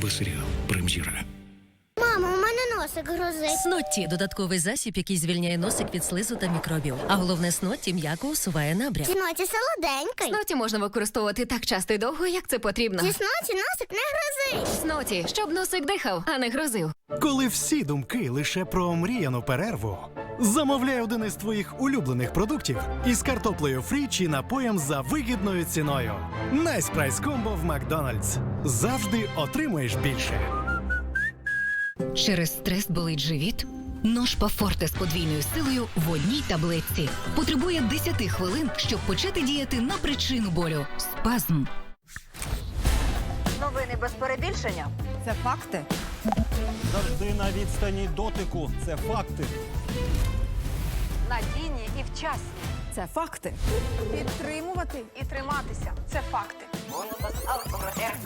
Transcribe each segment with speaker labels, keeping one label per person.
Speaker 1: тебе серіал Прем'єра.
Speaker 2: Носик грозить.
Speaker 3: Снотті додатковий засіб, який звільняє носик від слизу та мікробів. А головне снотті м'яко усуває набряк.
Speaker 2: Тісноті солоденький.
Speaker 4: Сноті можна використовувати так часто і довго, як це потрібно.
Speaker 2: Тісноті носик не грозить.
Speaker 4: Сноті, щоб носик дихав, а не грозив.
Speaker 5: Коли всі думки лише про омріяну перерву, замовляй один із твоїх улюблених продуктів із картоплею фрі чи напоєм за вигідною ціною. Найс прайс комбо в Макдональдс. Завжди отримуєш більше.
Speaker 6: Через стрес болить живіт? Нож Пафорте з подвійною силою в одній таблетці. Потребує 10 хвилин, щоб почати діяти на причину болю. Спазм.
Speaker 7: Новини без перебільшення.
Speaker 8: Це факти.
Speaker 9: Завжди на відстані дотику. Це факти.
Speaker 7: Надійні і вчасні.
Speaker 8: Це факти. Підтримувати.
Speaker 7: І триматися. Це факти.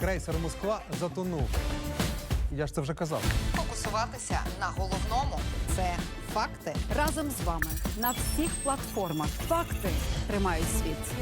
Speaker 9: Крейсер Москва затонув. Я ж це вже казав.
Speaker 7: Фокусуватися на головному.
Speaker 8: Це факти. Разом з вами на всіх платформах. Факти тримають світ.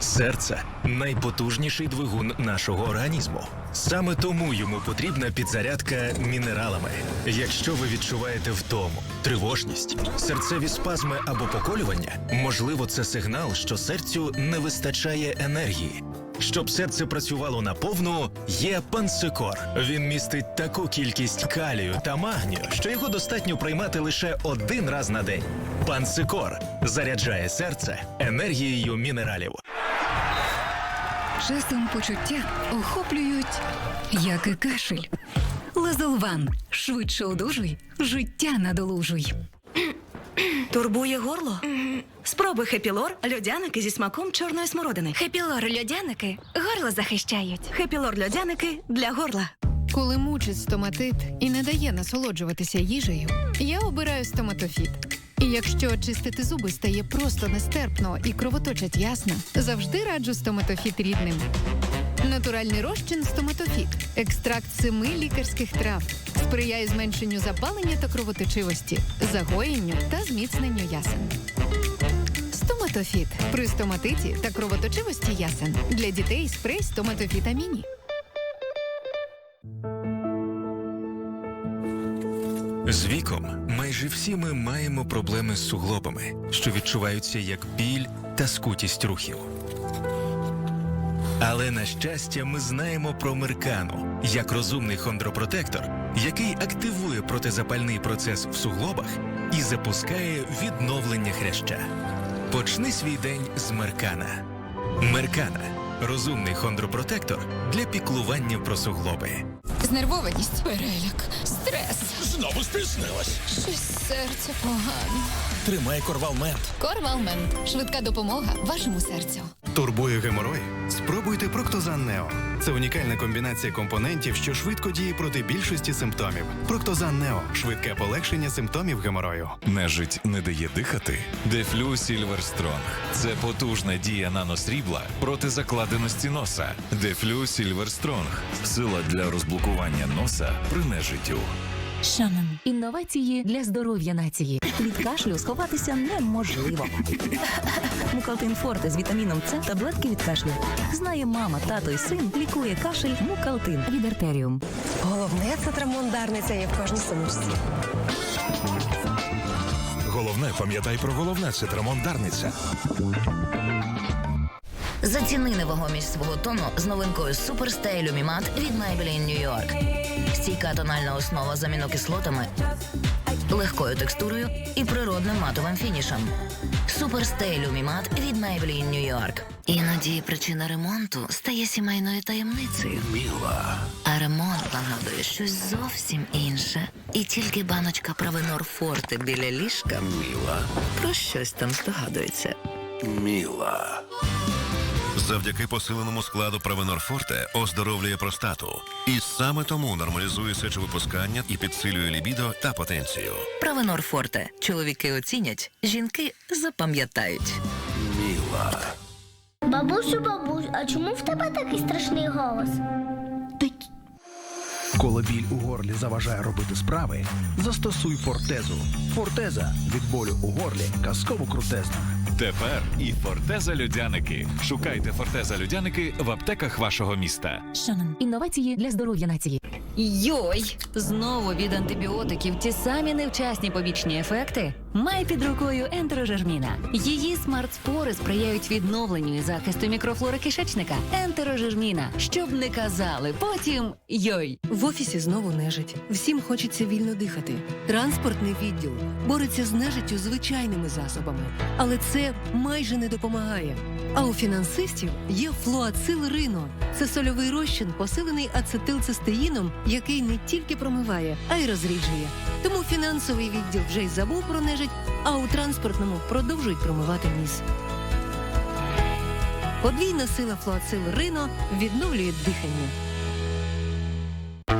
Speaker 1: Серце найпотужніший двигун нашого організму. Саме тому йому потрібна підзарядка мінералами. Якщо ви відчуваєте втому, тривожність, серцеві спазми або поколювання, можливо, це сигнал, що серцю не вистачає енергії. Щоб серце працювало наповну, є пансикор. Він містить таку кількість калію та магнію, що його достатньо приймати лише один раз на день. Пансикор заряджає серце енергією мінералів.
Speaker 6: Часом почуття охоплюють, як і кашель. Лазолван. Швидше одужуй, життя надолужуй.
Speaker 10: Турбує горло? Спробуй хепілор льодяники зі смаком чорної смородини.
Speaker 6: Хепілор льодяники горло захищають.
Speaker 10: Хепілор льодяники для горла.
Speaker 11: Коли мучить стоматит і не дає насолоджуватися їжею, я обираю стоматофіт. І якщо чистити зуби стає просто нестерпно і кровоточать ясно, завжди раджу стоматофіт рідним. Натуральний розчин стоматофіт, екстракт семи лікарських трав, сприяє зменшенню запалення та кровоточивості, загоєнню та зміцненню ясен. Стоматофіт при стоматиті та кровоточивості ясен для дітей спрей стоматофіт Аміні.
Speaker 1: З віком майже всі ми маємо проблеми з суглобами, що відчуваються як біль та скутість рухів. Але на щастя, ми знаємо про меркану як розумний хондропротектор, який активує протизапальний процес в суглобах і запускає відновлення хряща. Почни свій день з меркана. Меркана розумний хондропротектор для піклування про суглоби.
Speaker 11: Знервованість, переляк, стрес.
Speaker 1: Знову спізнилась.
Speaker 11: Щось серце погано.
Speaker 1: Тримай корвалмент.
Speaker 11: Корвалмен. Швидка допомога вашому серцю.
Speaker 5: Турбує геморой? Спробуйте Проктозан Нео. Це унікальна комбінація компонентів, що швидко діє проти більшості симптомів. Проктозан Нео швидке полегшення симптомів геморою.
Speaker 12: Нежить не дає дихати. Дефлю Сільвер Стронг. Це потужна дія наносрібла проти закладеності носа. Дефлю Сільвер Стронг. Сила для розблокування носа при нежиттю.
Speaker 6: Шанан. Інновації для здоров'я нації. Від кашлю сховатися неможливо. Мукалтин Форте з вітаміном С таблетки від кашлю. Знає мама, тато і син лікує кашель Мукалтин від артеріум.
Speaker 7: Головне це трамондарниця є в кожній сумочці.
Speaker 12: Головне, пам'ятай про головне це трамондарниця.
Speaker 3: Заціни невагомість свого тону з новинкою Super Stay Lumimat від Maybelline New York. Стійка тональна основа з амінокислотами, легкою текстурою і природним матовим фінішем. Super Stay Lumimat від Maybelline New York. Іноді причина ремонту стає сімейною таємницею.
Speaker 1: Міла.
Speaker 3: А ремонт нагадує щось зовсім інше. І тільки баночка Правенор Форте біля ліжка
Speaker 1: Міла.
Speaker 3: про щось там здогадується.
Speaker 1: Міла.
Speaker 12: Завдяки посиленому складу Провенорфорте оздоровлює простату. І саме тому нормалізує сечовипускання і підсилює лібідо та потенцію.
Speaker 3: Провенорфорте. Чоловіки оцінять, жінки запам'ятають.
Speaker 1: Міла.
Speaker 2: Бабусю, бабусь, а чому в тебе такий страшний голос?
Speaker 5: Коли біль у горлі заважає робити справи, застосуй фортезу. Фортеза від болю у горлі казково крутезна.
Speaker 12: Тепер і Фортеза Людяники. Шукайте Фортеза Людяники в аптеках вашого міста.
Speaker 6: Шанон. Інновації для здоров'я нації.
Speaker 10: Йой! Знову від антибіотиків ті самі невчасні побічні ефекти. Май під рукою ентерожерміна. Її смарт-спори сприяють відновленню і захисту мікрофлори кишечника. Ентерожерміна. Щоб не казали, потім йой.
Speaker 7: В офісі знову нежить. Всім хочеться вільно дихати. Транспортний відділ бореться з нежиттю звичайними засобами, але це майже не допомагає. А у фінансистів є флуацил Рино. Це сольовий розчин, посилений ацетилцистеїном, який не тільки промиває, а й розріджує. Тому фінансовий відділ вже й забув про нежить, а у транспортному продовжують промивати ніс. Подвійна сила флуацил Рино відновлює дихання.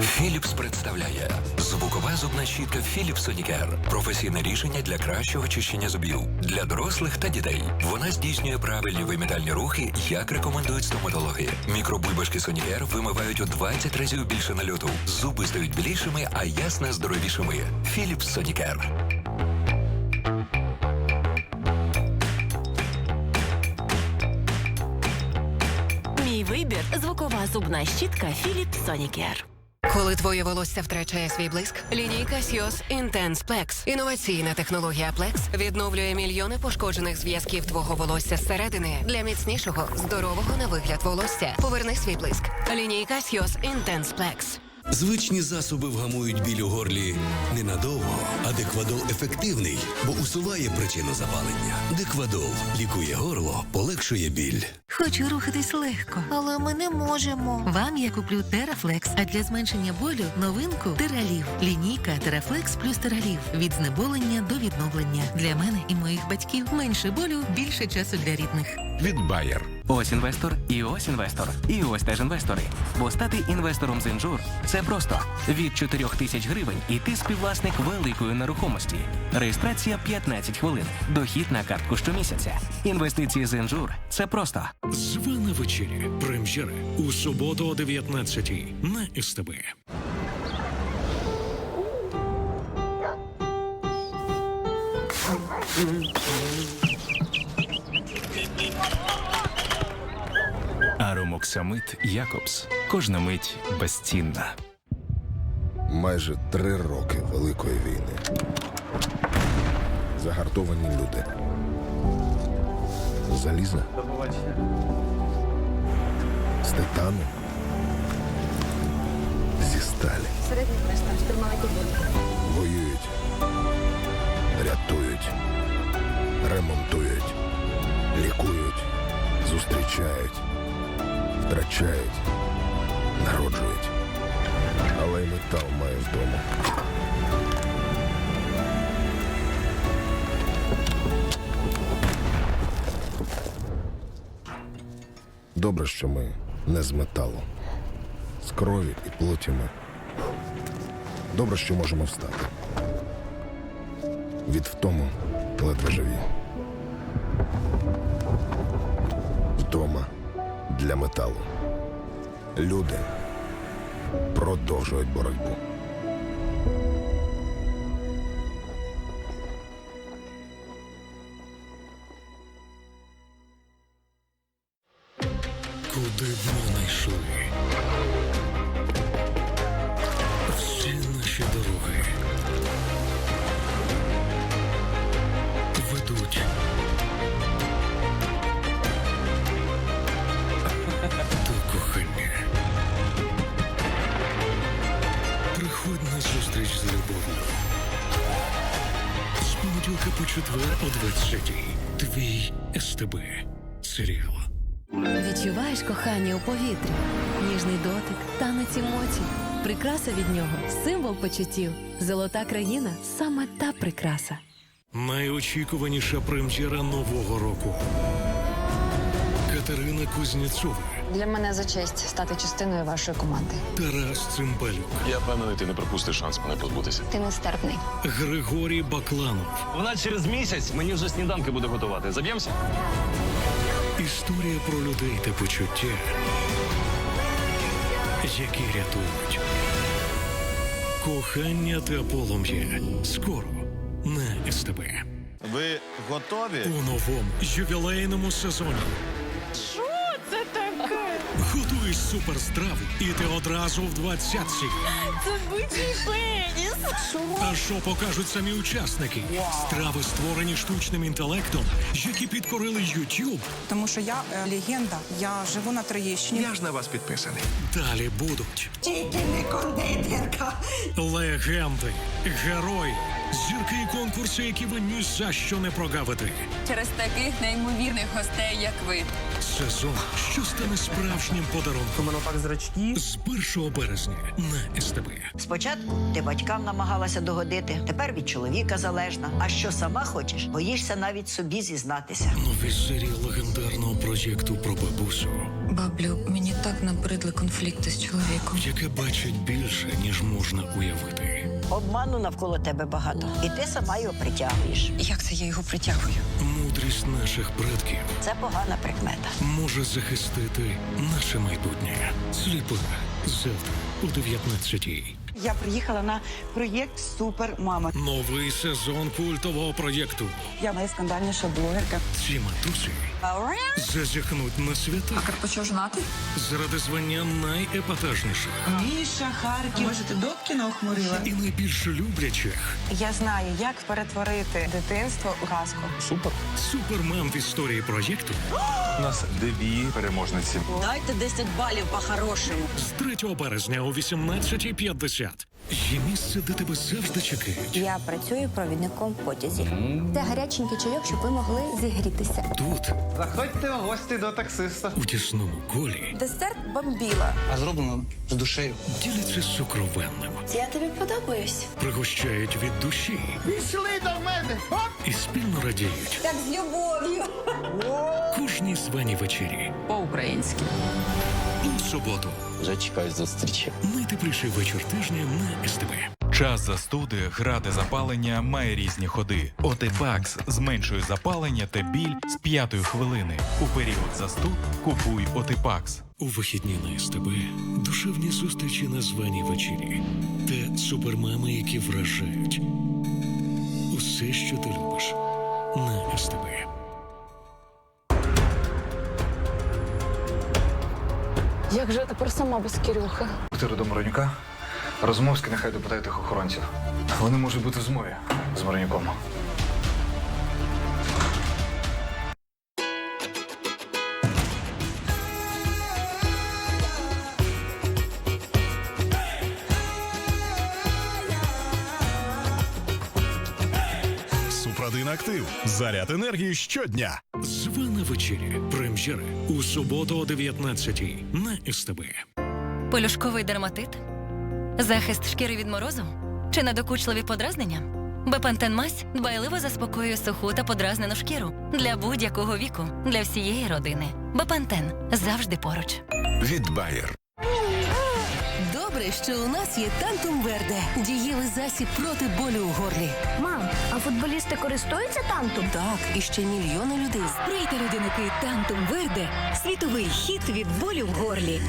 Speaker 13: Філіпс представляє звукова зубна щітка Philips Sonicare. Професійне рішення для кращого очищення зубів для дорослих та дітей. Вона здійснює правильні вимітальні рухи, як рекомендують стоматологи. Мікробульбашки Sonicare вимивають у 20 разів більше нальоту. Зуби стають білішими, а ясна здоровішими. Philips Sonicare.
Speaker 10: Вибір звукова зубна щітка Philips Sonicare.
Speaker 7: Коли твоє волосся втрачає свій блиск, лінійка Сіос Intense Plex. Інноваційна технологія Plex відновлює мільйони пошкоджених зв'язків твого волосся зсередини для міцнішого, здорового на вигляд волосся. Поверни свій блиск. Лінійка Сіос Intense Plex.
Speaker 14: Звичні засоби вгамують біль у горлі ненадовго, а деквадол ефективний, бо усуває причину запалення. Деквадол лікує горло, полегшує біль.
Speaker 10: Хочу рухатись легко.
Speaker 2: Але ми не можемо.
Speaker 10: Вам я куплю Терафлекс, а для зменшення болю новинку Тералів. Лінійка Терафлекс плюс Тералів. Від знеболення до відновлення. Для мене і моїх батьків менше болю, більше часу для рідних.
Speaker 12: Від Bayer.
Speaker 15: Ось інвестор, і ось інвестор, і ось теж інвестори. Бо стати інвестором з інжур це просто від 4 тисяч гривень і ти співвласник великої нерухомості. Реєстрація 15 хвилин. Дохід на картку щомісяця. Інвестиції з інжур це просто.
Speaker 16: Звана вечеря. Прем'єра у суботу о 19 на СТБ.
Speaker 1: Аромоксамит Якобс. Кожна мить безцінна.
Speaker 17: Майже три роки Великої війни. Загартовані люди. Залізна. З титану. Зі сталі.
Speaker 2: Середній престиж, тримайте
Speaker 17: Воюють. Рятують. Ремонтують. Лікують. Зустрічають. Втрачають. Народжують. Але й метал має вдома. Добре, що ми не з металу, з крові і плоті ми. Добре, що можемо встати. Від втому ледве живі. Для металу. Люди продовжують боротьбу.
Speaker 16: Зустріч з любов'ю. З понеділка по четвер о 20 Твій СТБ. Серіал.
Speaker 10: Відчуваєш кохання у повітрі, ніжний дотик, танець емоцій, прикраса від нього, символ почуттів. Золота країна саме та прикраса.
Speaker 16: Найочікуваніша прем'єра нового року. Катерина Кузнєцова,
Speaker 18: Для мене за честь стати частиною вашої команди.
Speaker 16: Тарас Цимбалюк,
Speaker 19: Я впевнений, ти не пропустиш шанс мене позбутися.
Speaker 18: Ти нестерпний.
Speaker 16: Григорій Бакланов.
Speaker 19: Вона через місяць мені вже сніданки буде готувати. Заб'ємося?
Speaker 16: Історія про людей та почуття, які рятують. Кохання та полум'я. Скоро на СТБ.
Speaker 20: Ви готові?
Speaker 16: У новому ювілейному сезоні готуй суперстраву, і ти одразу в двадцятці.
Speaker 21: Це бичий пеніс. Що?
Speaker 16: А що покажуть самі учасники? Страви створені штучним інтелектом, які підкорили YouTube.
Speaker 22: Тому що я е, легенда, я живу на Троєщині.
Speaker 16: Я ж на вас підписаний. Далі будуть
Speaker 22: Тільки не кондитерка.
Speaker 16: легенди, герої, зірки і конкурси, які ви ні за що не прогавите.
Speaker 21: Через таких неймовірних гостей, як ви.
Speaker 16: Сезон, що стане справжнім подарунком. Монопак зрачки з 1 березня на СТБ.
Speaker 23: Спочатку ти батькам намагалася догодити, тепер від чоловіка залежна. А що сама хочеш, боїшся навіть собі зізнатися.
Speaker 16: Нові серії легендарного проєкту про бабусю,
Speaker 24: Баблю, мені так набридли конфлікти з чоловіком.
Speaker 16: яке бачить більше, ніж можна уявити.
Speaker 23: Обману навколо тебе багато, і ти сама його притягуєш.
Speaker 24: Як це я його притягую?
Speaker 16: Мудрість наших предків
Speaker 23: Це погана прикмета.
Speaker 16: може захистити наше майбутнє. Сліпа завтра о 19
Speaker 22: Я приїхала на проєкт Супер Мама.
Speaker 16: Новий сезон культового проєкту.
Speaker 22: Я найскандальніша блогерка.
Speaker 16: Ці матусі зазіхнуть на свята. А
Speaker 22: Карпачов женатий?
Speaker 16: заради звання найепатажніших
Speaker 22: Міша, Харків. Може, ти Добкіна охмурила?
Speaker 16: і найбільш люблячих.
Speaker 22: Я знаю, як перетворити дитинство у казку.
Speaker 16: Супер. Супермам в історії проєкту
Speaker 25: У нас дві переможниці.
Speaker 23: Дайте 10 балів по-хорошому.
Speaker 16: з 3 березня о 18.50. Є місце, де тебе завжди чекають.
Speaker 6: Я працюю провідником в потязі. Це гаряченький чайок, щоб ви могли зігрітися.
Speaker 16: Тут,
Speaker 9: Заходьте в гості до таксиста.
Speaker 16: у тісному колі,
Speaker 6: Десерт бомбіла.
Speaker 9: А зроблено з душею.
Speaker 16: діляться сокровенним,
Speaker 6: Я тобі подобаюсь.
Speaker 16: пригощають від душі
Speaker 9: Пішли до мене!
Speaker 16: і спільно радіють
Speaker 6: Так з любов'ю.
Speaker 16: кожній званій вечері.
Speaker 24: По-українськи.
Speaker 16: У суботу.
Speaker 26: Вже чекаю зустрічі.
Speaker 16: Найтепліший вечір тижня на СТБ.
Speaker 27: Час застуди, гради запалення має різні ходи. Отепакс зменшує запалення та біль з п'ятої хвилини. У період застуд купуй Отепакс.
Speaker 16: У вихідні на СТБ душевні зустрічі на званій вечері та супермами, які вражають. Усе, що ти любиш на СТБ.
Speaker 21: Як же я тепер сама без Кирюха?
Speaker 9: Квартира до Маронюка. Розмовський нехай допитає тих охоронців. Вони можуть бути в змові з Моронюком.
Speaker 28: Супрадин актив. Заряд енергії щодня.
Speaker 16: Звана вечеря. Прем'єра у суботу о 19 на СТБ.
Speaker 29: Полюшковий дерматит? Захист шкіри від морозу? Чи надокучливі подразнення? Бепантен мазь дбайливо заспокоює суху та подразнену шкіру для будь-якого віку, для всієї родини. Бепантен завжди поруч.
Speaker 30: Від Bayer.
Speaker 2: Добре, що у нас є Тантум Верде. Дієвий засіб проти болю у горлі.
Speaker 31: Мам, а футболісти користуються тантом?
Speaker 2: Так, і ще мільйони людей. Сприйте родинники Тантум Верде. Світовий хід від болю в горлі.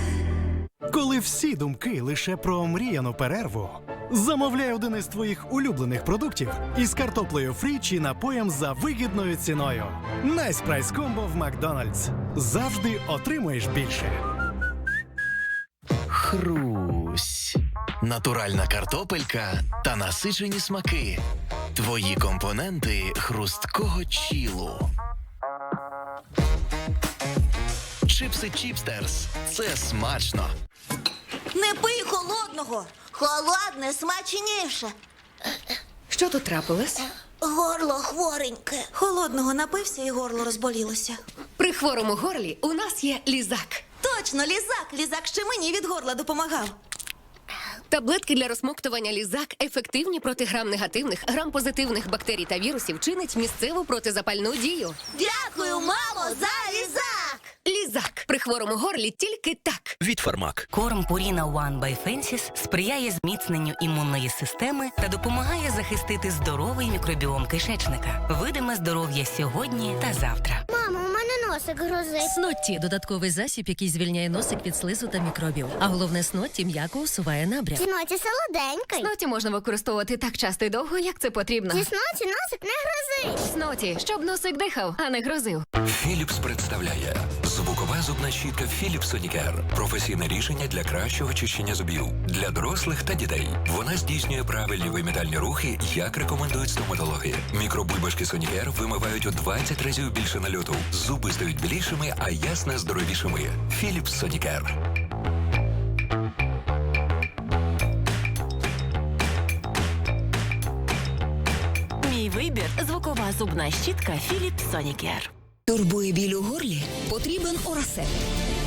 Speaker 5: Коли всі думки лише про мріяну перерву, замовляй один із твоїх улюблених продуктів із картоплею фрі чи напоєм за вигідною ціною. Найс прайс комбо в Макдональдс. Завжди отримуєш більше.
Speaker 32: Хрусь. Натуральна картопелька та насичені смаки. Твої компоненти хрусткого чілу. Чипси Чіпстерс. Це смачно.
Speaker 33: Не пий холодного. Холодне смачніше.
Speaker 2: Що тут трапилось?
Speaker 33: Горло хвореньке. Холодного напився і горло розболілося.
Speaker 2: При хворому горлі у нас є лізак.
Speaker 33: Точно, лізак. Лізак ще мені від горла допомагав.
Speaker 2: Таблетки для розмоктування лізак ефективні проти грам-негативних, грам-позитивних бактерій та вірусів чинить місцеву протизапальну дію.
Speaker 33: Дякую, мамо, за лізак.
Speaker 2: Лізак при хворому горлі тільки так.
Speaker 32: Від Фармак.
Speaker 7: Корм Purina One by Fensis сприяє зміцненню імунної системи та допомагає захистити здоровий мікробіом кишечника. Видиме здоров'я сьогодні та завтра.
Speaker 2: Носик грозить.
Speaker 33: Снотті додатковий засіб, який звільняє носик від слизу та мікробів. А головне снотті м'яко усуває набряк.
Speaker 2: Сноті солоденький.
Speaker 34: Сноті можна використовувати так часто і довго, як це потрібно.
Speaker 2: Зі сноті носик не грозить.
Speaker 34: Сноті, щоб носик дихав, а не грозив.
Speaker 13: Філіпс представляє звукова зубна щітка Philips Sonicare. Професійне рішення для кращого чищення зубів для дорослих та дітей. Вона здійснює правильні вимітальні рухи, як рекомендують стоматологи. Мікробульбашки Sonicare вимивають у 20 разів більше нальоту. Зуби стають білішими, а ясна здоровішими. Philips Sonicare.
Speaker 35: Мій вибір звукова зубна щітка Philips Sonicare.
Speaker 6: Турбує біль у горлі? Потрібен Орасеп.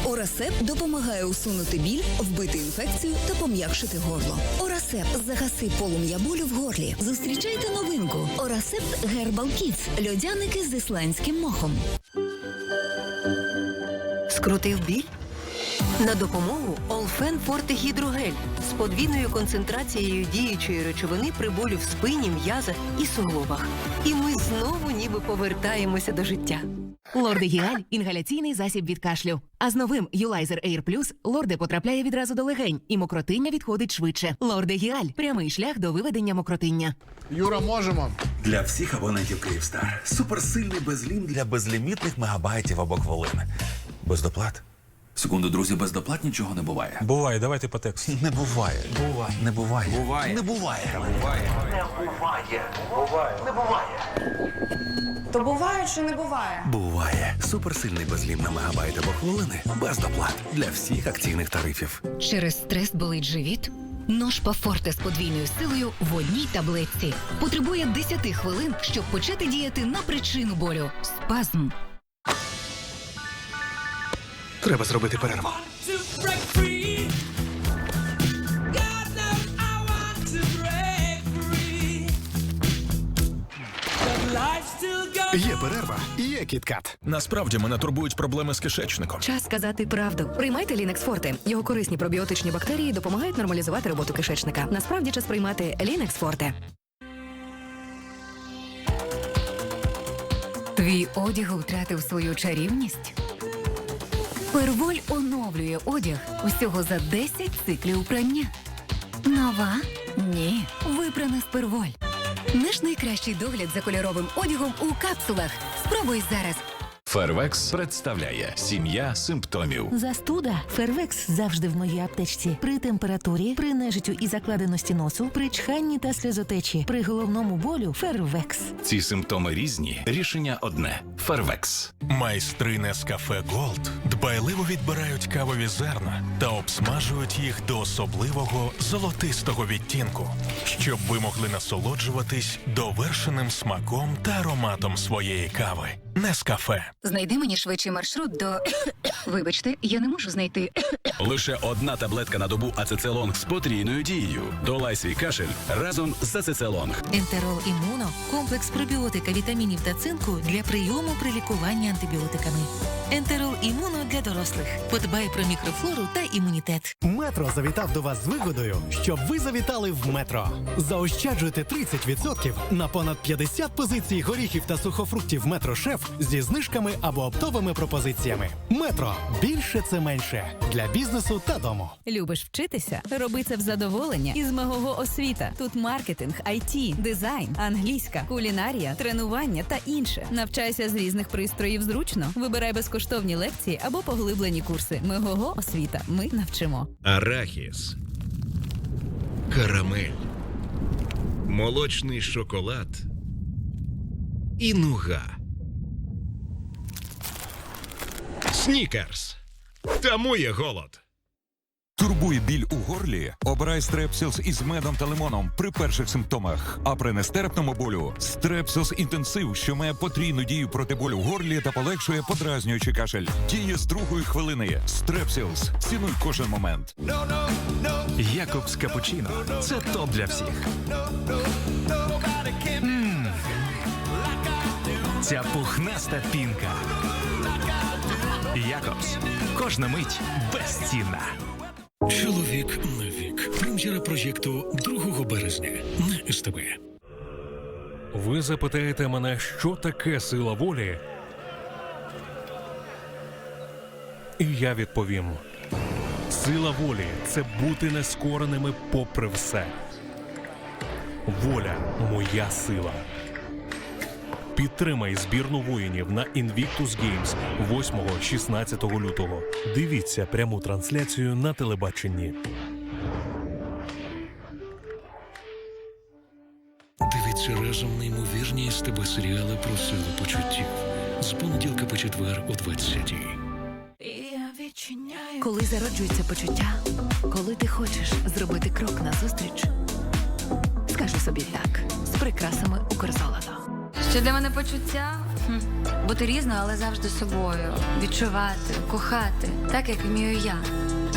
Speaker 6: Орасеп допомагає усунути біль, вбити інфекцію та пом'якшити горло. Орасеп загаси полум'я болю в горлі. Зустрічайте новинку. Орасеп Гербал Кіц. Льодяники з ісландським мохом.
Speaker 27: Скрутив біль? На допомогу Олфен Форте Гідрогель з подвійною концентрацією діючої речовини при болю в спині, м'язах і суглобах. І ми знову ніби повертаємося до життя.
Speaker 36: Лордегіаль інгаляційний засіб від кашлю. А з новим Юлайзер Air Plus лорде потрапляє відразу до легень, і мокротиння відходить швидше. Лордегіаль прямий шлях до виведення мокротиння.
Speaker 37: Юра, можемо.
Speaker 38: Для всіх абонентів Київстар. Суперсильний безлім для безлімітних мегабайтів або хвилин. Без доплат. Секунду, друзі, без доплат нічого не буває. Буває, давайте по тексту. Не буває. Буває. Не буває. Буває. Не буває. Буває.
Speaker 37: Не буває. Буває. Не буває.
Speaker 22: То буває чи не буває?
Speaker 38: Буває. Суперсильний безлім на мегабайт або хвилини. Без доплат. Для всіх акційних тарифів.
Speaker 10: Через стрес болить живіт? Ножпа Форте з подвійною силою в одній таблетці. Потребує 10 хвилин, щоб почати діяти на причину болю. Спазм.
Speaker 38: Треба зробити перерву.
Speaker 5: Є перерва, є кіткат.
Speaker 9: Насправді мене турбують проблеми з кишечником.
Speaker 27: Час сказати правду. Приймайте Лінекс Форте. Його корисні пробіотичні бактерії допомагають нормалізувати роботу кишечника. Насправді час приймати Лінекс Форте.
Speaker 10: Твій одяг втратив свою чарівність? Перволь оновлює одяг усього за 10 циклів прання. Нова? Ні. Випрана з перволь. Наш найкращий догляд за кольоровим одягом у капсулах. Спробуй зараз.
Speaker 12: Фервекс представляє сім'я симптомів.
Speaker 33: Застуда. Фервекс завжди в моїй аптечці. При температурі, при нежиттю і закладеності носу, при чханні та сльозотечі, при головному болю Фервекс.
Speaker 12: Ці симптоми різні. Рішення одне: Фервекс.
Speaker 9: Майстри Нескафе Голд дбайливо відбирають кавові зерна та обсмажують їх до особливого золотистого відтінку, щоб ви могли насолоджуватись довершеним смаком та ароматом своєї кави. Нескафе.
Speaker 10: Знайди мені швидший маршрут до. Вибачте, я не можу знайти.
Speaker 39: Лише одна таблетка на добу ацецелонг з потрійною дією. Долай свій кашель разом з ацецелонг.
Speaker 33: Ентерол імуно комплекс пробіотика, вітамінів та цинку для прийому при лікуванні антибіотиками. Ентерол імуно для дорослих. Подбай про мікрофлору та імунітет.
Speaker 5: Метро завітав до вас з вигодою, щоб ви завітали в метро. Заощаджуйте 30% на понад 50 позицій горіхів та сухофруктів метро шеф зі знижками або оптовими пропозиціями. Метро більше це менше для бізнесу та дому.
Speaker 40: Любиш вчитися? Роби це в задоволення із мого освіта. Тут маркетинг, IT, дизайн, англійська, кулінарія, тренування та інше. Навчайся з різних пристроїв зручно. Вибирай безкоштовні лекції або поглиблені курси. Мегого освіта. Ми навчимо.
Speaker 41: Арахіс, карамель, молочний шоколад і нуга. Снікерс. Тому є голод.
Speaker 1: Турбує біль у горлі? Обирай стрепсілс із медом та лимоном при перших симптомах. А при нестерпному болю стрепсілс інтенсив, що має потрійну дію проти болю в горлі та полегшує подразнюючий кашель. Діє з другої хвилини. Стрепсілс. Цінуй кожен момент.
Speaker 9: Якобс Капучино. Це топ для всіх. Ця пухнаста пінка. Якобс. Кожна мить безцінна.
Speaker 16: Чоловік на вік. Прем'єра проєкту 2 березня на СТБ. Ви запитаєте мене, що таке сила волі?
Speaker 38: І я відповім: сила волі це бути нескореними попри все. Воля моя сила. Підтримай збірну воїнів на Invictus Games 8-16 лютого. Дивіться пряму трансляцію на телебаченні.
Speaker 16: Дивіться разом неймовірні з тебе серіали про силу почуттів з понеділка по четвер о 20-й.
Speaker 7: Коли зароджується почуття, коли ти хочеш зробити крок назустріч, скажи собі так з прикрасами Укрзолото.
Speaker 42: Що для мене почуття? Хм. Бути різною, але завжди собою. Відчувати, кохати, так як вмію я.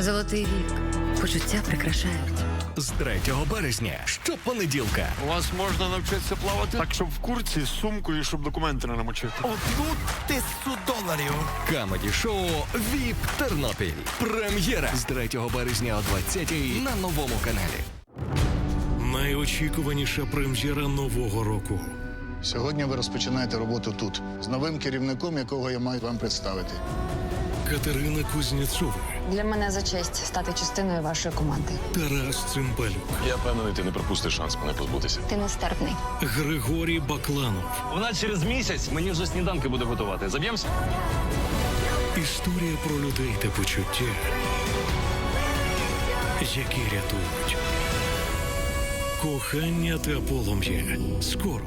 Speaker 42: Золотий вік. Почуття прикрашають.
Speaker 15: З 3 березня щопонеділка.
Speaker 20: У вас можна навчитися плавати так, щоб в курці з сумкою, щоб документи не намочити.
Speaker 15: Одну тисячу доларів. Камеді шоу ВІП Тернопіль. Прем'єра з 3 березня о 20 на новому каналі.
Speaker 16: Найочікуваніша прем'єра нового року.
Speaker 43: Сьогодні ви розпочинаєте роботу тут з новим керівником, якого я маю вам представити.
Speaker 16: Катерина Кузнєцова,
Speaker 21: Для мене за честь стати частиною вашої команди.
Speaker 16: Тарас Цимбалюк,
Speaker 19: Я впевнений, ти не пропустиш шанс мене позбутися.
Speaker 21: Ти нестерпний.
Speaker 16: Григорій Бакланов.
Speaker 19: Вона через місяць мені вже сніданки буде готувати. Заб'ємося?
Speaker 16: Історія про людей та почуття, які рятують. Кохання та полум'я. Скоро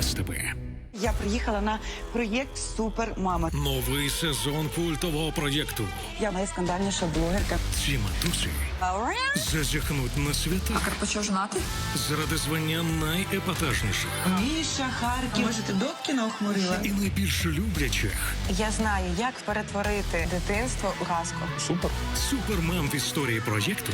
Speaker 16: СТБ.
Speaker 23: Я приїхала на проєкт Супер Мама.
Speaker 16: Новий сезон культового проєкту.
Speaker 23: Я найскандальніша блогерка.
Speaker 16: Ці матусі зазіхнуть на свята
Speaker 23: А Карпачов женатий?
Speaker 16: заради звання найепатажніших
Speaker 23: Міша, Харків. Може, ти дотки наохмурила?
Speaker 16: і найбільш люблячих.
Speaker 22: Я знаю, як перетворити дитинство у казку.
Speaker 16: Супер. Супермам в історії проєкту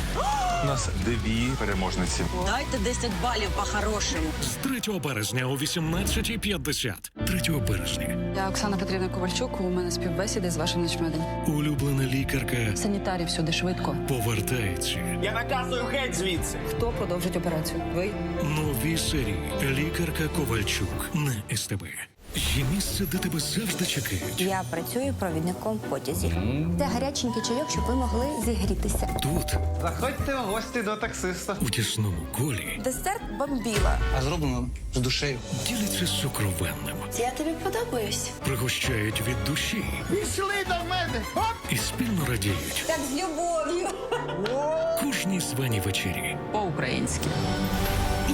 Speaker 19: У нас дві переможниці.
Speaker 23: Дайте 10 балів по-хорошому.
Speaker 16: з 3 березня о 18.50. 3 березня.
Speaker 21: Я Оксана Петрівна Ковальчук. У мене співбесіди з вашим начмедом.
Speaker 16: Улюблена лікарка
Speaker 21: Санітарів всюди швидко.
Speaker 16: повертається.
Speaker 19: Я наказую геть звідси.
Speaker 21: Хто продовжить операцію? Ви?
Speaker 16: Нові серії. Лікарка Ковальчук на СТБ. Є місце, де тебе завжди чекають.
Speaker 6: Я працюю провідником в потязі. Це гаряченький чайок, щоб ви могли зігрітися.
Speaker 16: Тут,
Speaker 20: Заходьте в гості до таксиста.
Speaker 16: у тісному колі,
Speaker 6: Десерт бомбіла.
Speaker 20: А зроблено з душею.
Speaker 16: діляться сукровенним,
Speaker 6: Я тобі подобаюсь.
Speaker 16: пригощають від душі
Speaker 20: Пішли до мене. Оп!
Speaker 16: і спільно радіють
Speaker 6: Так з любов'ю.
Speaker 16: кожній званій вечері.
Speaker 21: По-українськи.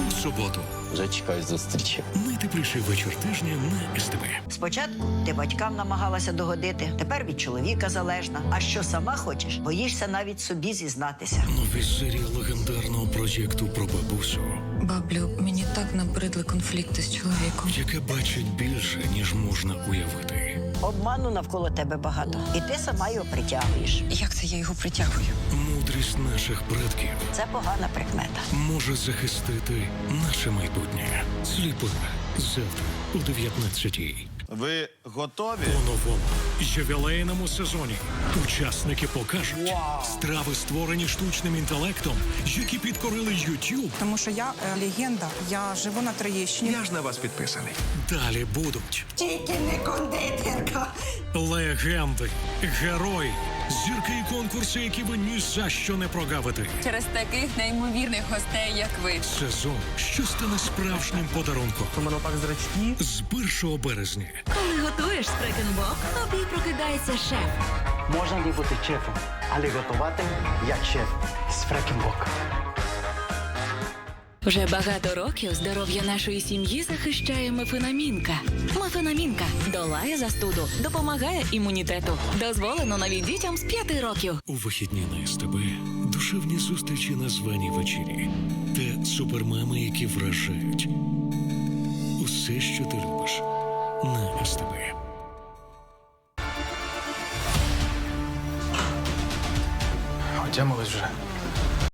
Speaker 16: У суботу.
Speaker 19: Вже чекаю зустрічі.
Speaker 16: Найтепліший вечір тижня на СТБ.
Speaker 23: Спочатку ти батькам намагалася догодити, тепер від чоловіка залежна. А що сама хочеш, боїшся навіть собі зізнатися.
Speaker 16: Нові серії легендарного проєкту про бабусю,
Speaker 21: Баблю, мені так набридли конфлікти з чоловіком.
Speaker 16: яка бачить більше, ніж можна уявити.
Speaker 23: Обману навколо тебе багато, і ти сама його притягуєш.
Speaker 21: Як це я його притягую?
Speaker 16: Мудрість наших предків
Speaker 23: Це погана прикмета.
Speaker 16: може захистити наше майбутнє. Сліпа завтра о 19-й.
Speaker 20: Ви готові?
Speaker 16: У новому ювілейному сезоні учасники покажуть страви, створені штучним інтелектом, які підкорили YouTube.
Speaker 23: Тому що я легенда, я живу на Троєщині.
Speaker 20: Я ж на вас підписаний.
Speaker 16: Далі будуть
Speaker 23: Тільки не кондитерка.
Speaker 16: легенди, герої, зірки і конкурси, які ви ні за що не прогавите.
Speaker 21: Через таких неймовірних гостей, як ви.
Speaker 16: Сезон, що стане справжнім подарунком.
Speaker 20: Воно так зрачні.
Speaker 16: З 1 березня
Speaker 42: Коли готуєш спрекенбок, тобі прокидається шеф.
Speaker 20: Можна не бути шефом, але готувати як шеф з Фрекенбок.
Speaker 42: Вже багато років здоров'я нашої сім'ї захищає мефенамінка. Мефенамінка долає застуду, допомагає імунітету. Дозволено навіть дітям з 5 років.
Speaker 16: у вихідні на СТБ душевні зустрічі на званій вечері та супермами, які вражають. Усе, що ти любиш на СТБ.
Speaker 20: Отямились вже.